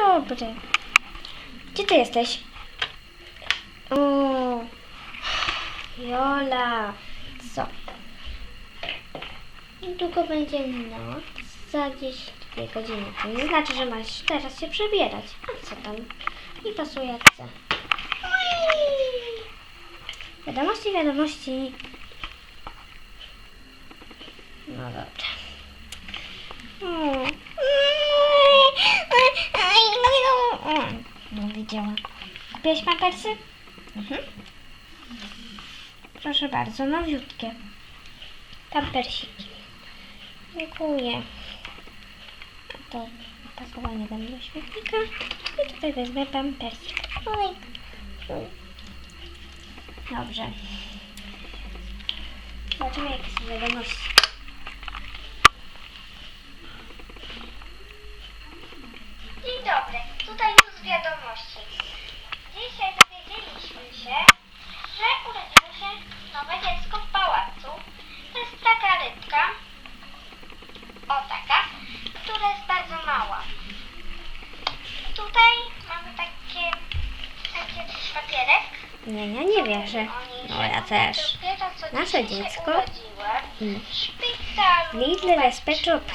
dobry. Gdzie ty jesteś? O, Jola, co? Niedługo będzie noc, za gdzieś dwie godziny. To nie znaczy, że masz teraz się przebierać. A co tam? Mi pasuje. Ui. Wiadomości, wiadomości. No dobrze. Mm. No widziałam. Kupiłeś pampersy? Mhm. Proszę bardzo, nowiutkie. Pampersiki. Dziękuję. A to pakowanie dam do śmietnika. I tutaj wezmę pampersik. Oj. Dobrze. Zobaczymy jakie są wiadomości. Dzień dobry, tutaj już z wiadomości. Dzisiaj dowiedzieliśmy się, że urodziło się nowe dziecko w pałacu. To jest rybka, o taka, która jest bardzo mała. Tutaj mamy takie, takie papierek. Nie, ja nie wierzę. No ja ona też. Nasze dziecko? urodziła Mm. W Lidl 13.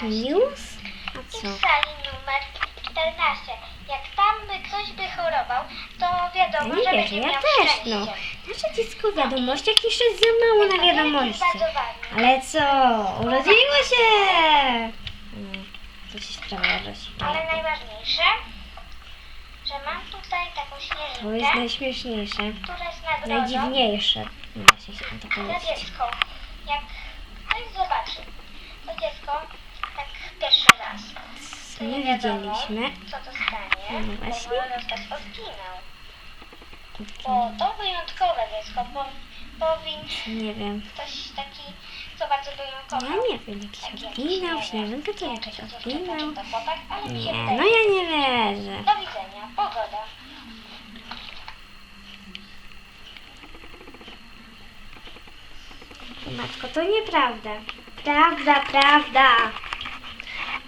News? A I co? w sali numer 14. Jak tam by ktoś by chorował, to Ja wiadomo, nie że wierzę, będzie ja miał też, szczęście. no. Nasze dziecko w wiadomościach jeszcze jest za mało na wiadomości. Ale co? Urodziło się! No, to się sprawa. Ale najważniejsze, że mam tutaj taką To jest śnieżynkę, najśmieszniejsze. która jest nagrodą Najdziwniejsze. Nie da się tak za dziecko. Jak ktoś zobaczy to dziecko tak pierwszy raz, to nie wiadomo, widzieliśmy. co to stanie, No bo właśnie. może dostać odginał. Bo to wyjątkowe dziecko, bo powinien Nie wiem. ktoś taki, co bardzo by ją Ja kochał. nie wiem, jakiś odginał, śnieżynkę to jakiś odginał. Się Nie, no ja nie wierzę. Do widzenia, pogoda. Matko, to nieprawda. Prawda, prawda.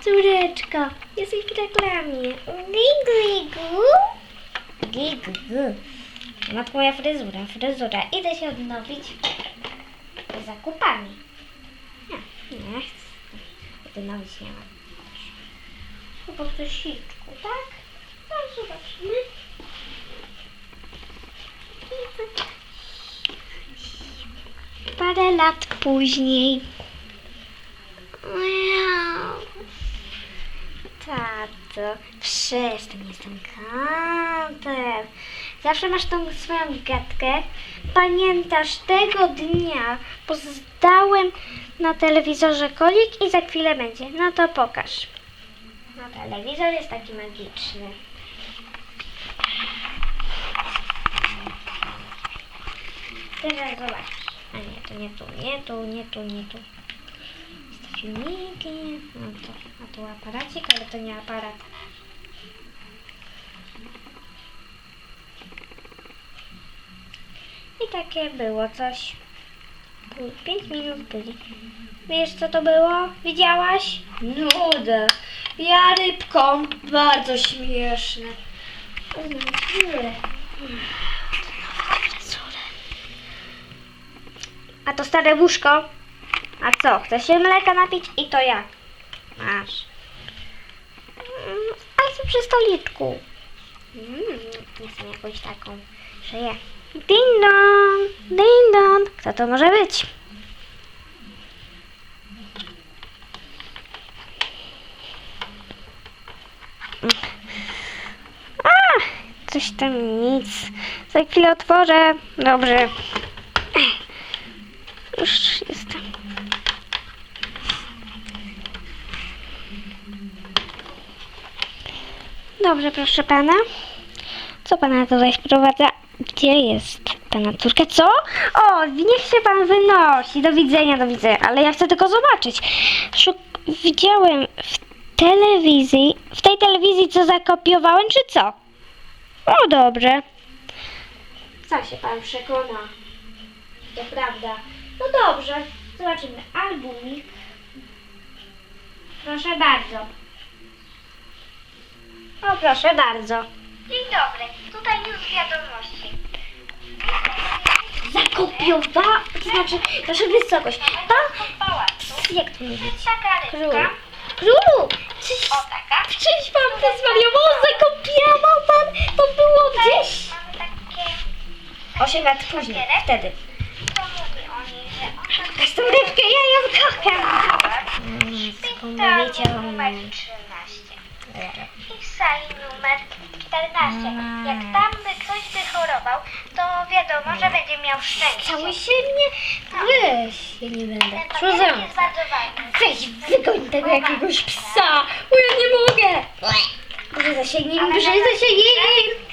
Córeczko, jesteś w reklamie. Gigu, gigu. Gigu. Matko, moja fryzura, fryzura. Idę się odnowić zakupami. Nie, nie chcę. Odnowić nie ma. Po prostu siczku, tak? No, zobaczymy. Parę lat później. Tato, przestań, jestem kantem. Zawsze masz tą swoją gadkę. Pamiętasz tego dnia, bo zdałem na telewizorze kolik i za chwilę będzie. No to pokaż. No telewizor jest taki magiczny. Teraz zobaczysz. A nie, to nie tu, nie tu, nie tu, nie tu. Jest filmiki. No to, a tu aparacik, ale to nie aparat. I takie było coś. Pięć minut byli. Wiesz co to było? Widziałaś? Nudę. Ja rybką. Bardzo śmieszne. A to stare łóżko? A co? Chcesz się mleka napić? I to ja. Masz. Mm, Ale to przy stoliczku. Mm, nie chcę jakąś taką. Żyję. Ding dong, ding. Kto to może być? A, coś tam nic. Za chwilę otworzę. Dobrze. Już jestem. Dobrze, proszę pana. Co pana tutaj sprowadza? Gdzie jest pana córka? Co? O, niech się pan wynosi. Do widzenia, do widzenia. Ale ja chcę tylko zobaczyć. Szuk widziałem w telewizji, w tej telewizji, co zakopiowałem, czy co? O, dobrze. Sam się pan przekona. To prawda. No dobrze, zobaczymy. Albumik. Proszę bardzo. O, proszę bardzo. Dzień dobry, tutaj już wiadomości. Zakopiowa... To znaczy, proszę wysokość. Pan... Jak to mówić? Król. Królu! Czyś... O. Czyś pan to zwariował? Zakopiował pan? To było gdzieś... Mamy takie... 8 lat później, wtedy. O Aż tą rybkę ja ją kocham. Szpital numer 13 i w sali numer 14. Jak tam by ktoś wychorował, wiadomo, że będzie miał szczęście. Chciały się mnie... Weź, ja nie będę. Ten Co za... papierek jest bardzo ważny. Weź, wygoń tego jakiegoś psa, bo ja nie mogę. Może zasięgnij mi, że zasięgnij.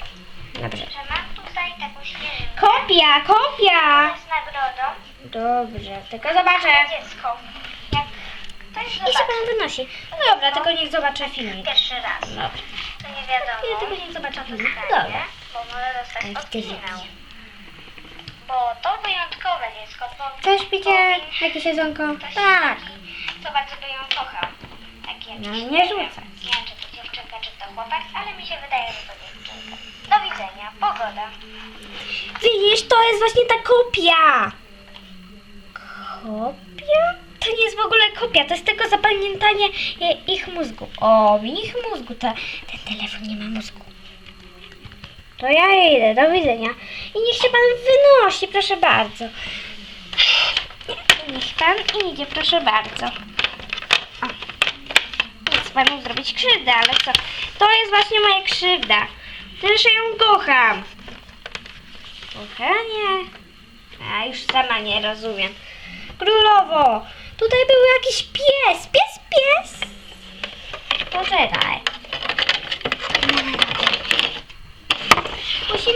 Dobrze. Że mam tutaj taką śnieżynkę. Kopia, kopia. jest nagrodą Dobrze, tylko zobaczę. dziecko. Jak ktoś I się zobaczy pan wynosi. No dobra, tylko niech zobaczę filmik. pierwszy raz, Dobra. to nie wiadomo. Ja tylko niech zobaczę co dostanie, Dobra. Bo może dostać ty odcinał. Bo to wyjątkowe dziecko. Bo Coś picie? Jakieś jedzonko? Ktoś Tak. co bardzo by ją kochał. Taki jakiś, No, nie wiem, rzucaj. Nie wiem, czy to dziewczynka, czy to chłopak, ale mi się wydaje, że to dziewczynka. Do widzenia. Pogoda. Widzisz, to jest właśnie ta kopia. Kopia? To nie jest w ogóle kopia, to jest tylko zapamiętanie e, ich mózgu. O, ich mózgu, to, ten telefon nie ma mózgu. To ja idę, do widzenia. I niech się pan wynosi, proszę bardzo. Niech pan idzie, proszę bardzo. O. Nie chcę panu zrobić krzywdę, ale co? To jest właśnie moja krzywda. Też ją kocham. Kochanie. A już sama nie rozumiem. Królowo, tutaj był jakiś pies. Pies, pies. Poczekaj.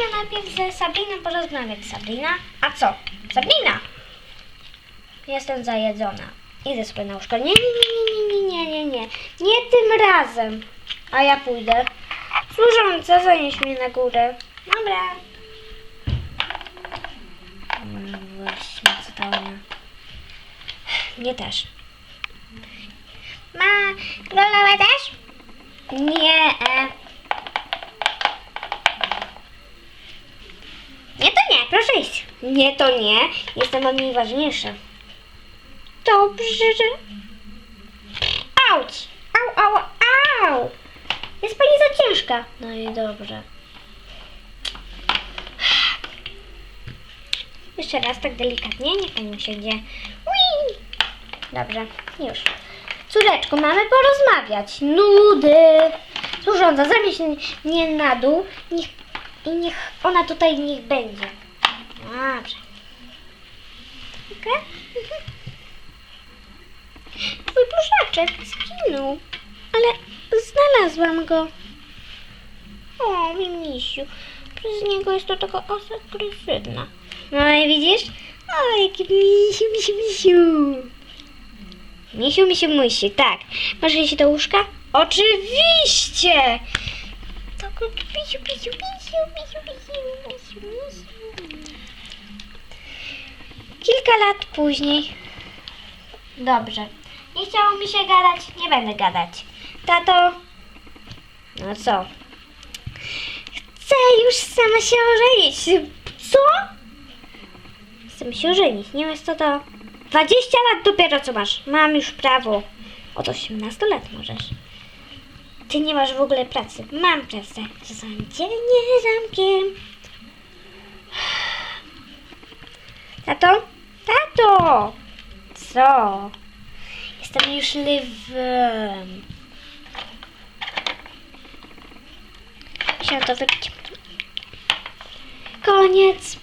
Musimy najpierw ze Sabriną porozmawiać. Sabrina? A co? Sabrina! Jestem zajedzona. Idę sobie na łóżko. Nie, nie, nie, nie, nie, nie, nie, nie. Nie tym razem. A ja pójdę. Służąca, zanieś mnie na górę. Dobra. No właśnie, co to ona? Nie też. Ma królowe też? Nie. e to nie, proszę iść. Nie, to nie. Jestem od niej ważniejsza. Dobrze. Auć! Au, au, au! Jest pani za ciężka. No i dobrze. Jeszcze raz tak delikatnie, niech pani usiądzie. Ui! Dobrze, już. Córeczko, mamy porozmawiać. Nudy. Służąca, zabierz mnie na dół niech, i niech ona tutaj niech będzie. Dobrze. Okej? Mhm. Twój puszaczek zginął, ale znalazłam go. O, mimisiu. Przez niego jest to taka agresywna. No i widzisz? O, jaki misiu, misiu, misiu. Misiu, misiu, misiu, tak. Masz iść do łóżka? Oczywiście! Tak, misiu, misiu, misiu, misiu, misiu, misiu, misiu. Kilka lat później. Dobrze. Nie chciało mi się gadać, nie będę gadać. Tato, no co? Chcę już sama się ożenić. Co? Chcę się ożenić. Nie wiesz co to? 20 lat dopiero co masz. Mam już prawo. Od 18 lat możesz. Ty nie masz w ogóle pracy. Mam pracę. Zadzielnie zamkiem. Tato? Co? Jestem już lwem. Musiałam to wypić. Koniec